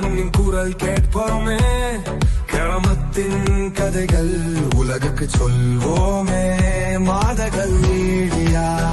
நானும் குரல் கேட்போமே. கிழமத்தின் கதைகள் உலகுக்கு சொல்வோமே. மாதகள் மீடியா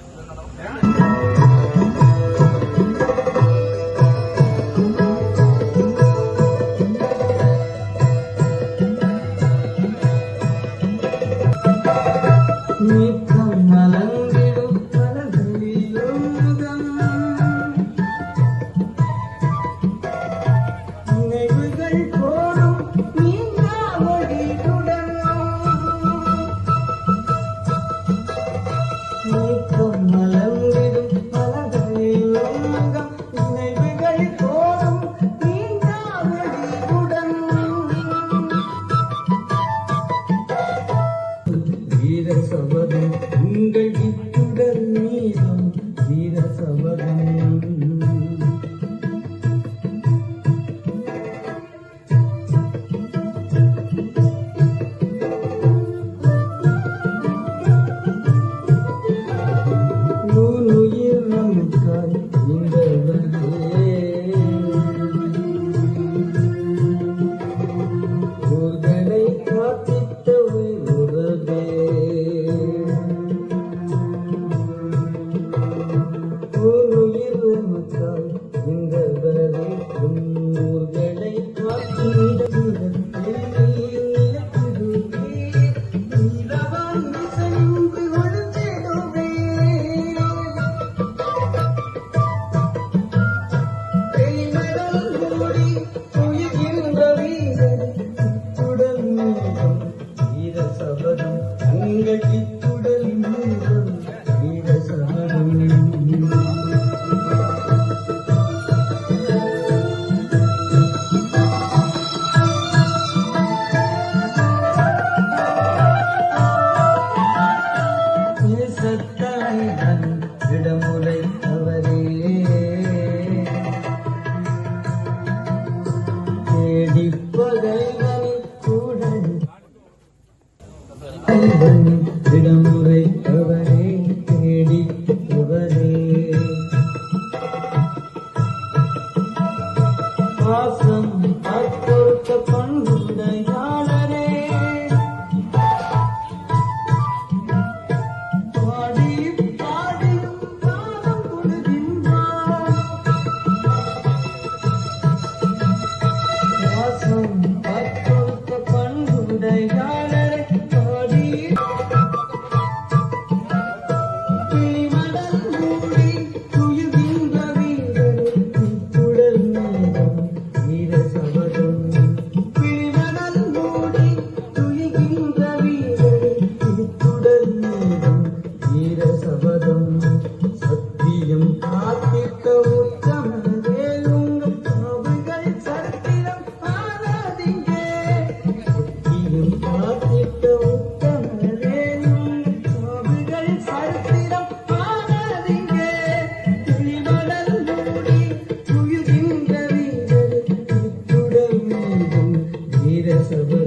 to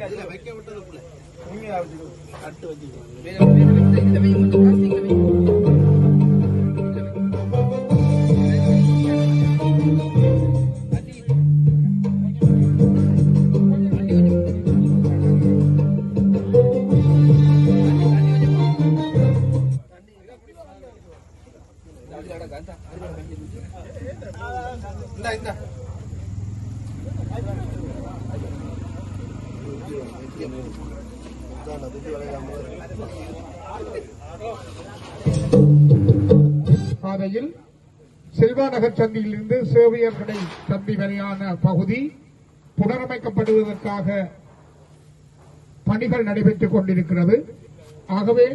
இதுல வைக்க விட்டதுக்குள்ள நீங்க அடுத்து வச்சுக்கோங்க பாதையில் செல்வாநகர் சந்தியிலிருந்து சேவியர்களை சந்தி வரையான பகுதி புனரமைக்கப்படுவதற்காக பணிகள் நடைபெற்றுக் கொண்டிருக்கிறது ஆகவே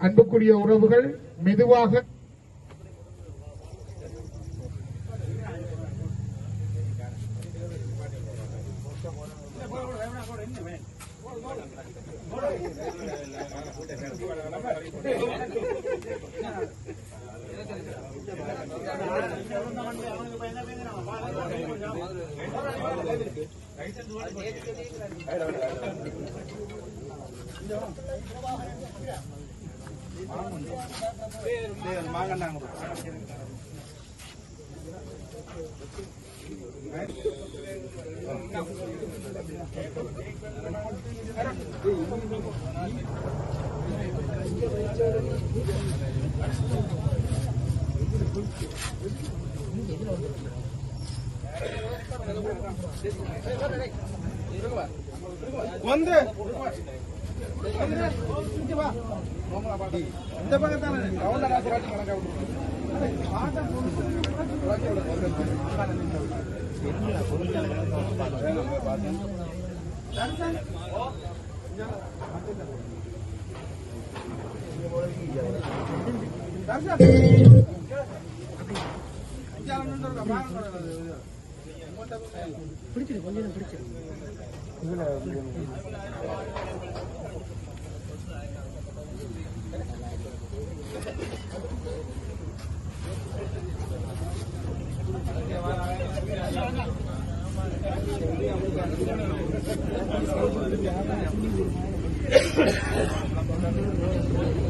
அன்புக்குரிய உறவுகள் மெதுவாக Thank you. மாங்கண்ணாங்க வந்து வந்து இங்க வா இந்த பக்கம் தானே ரவுண்டா காசு வாட்டி கணக்காக பாட்டை பிடிச்சிரு கொஞ்சம் பிடிச்சிரு. Gracias.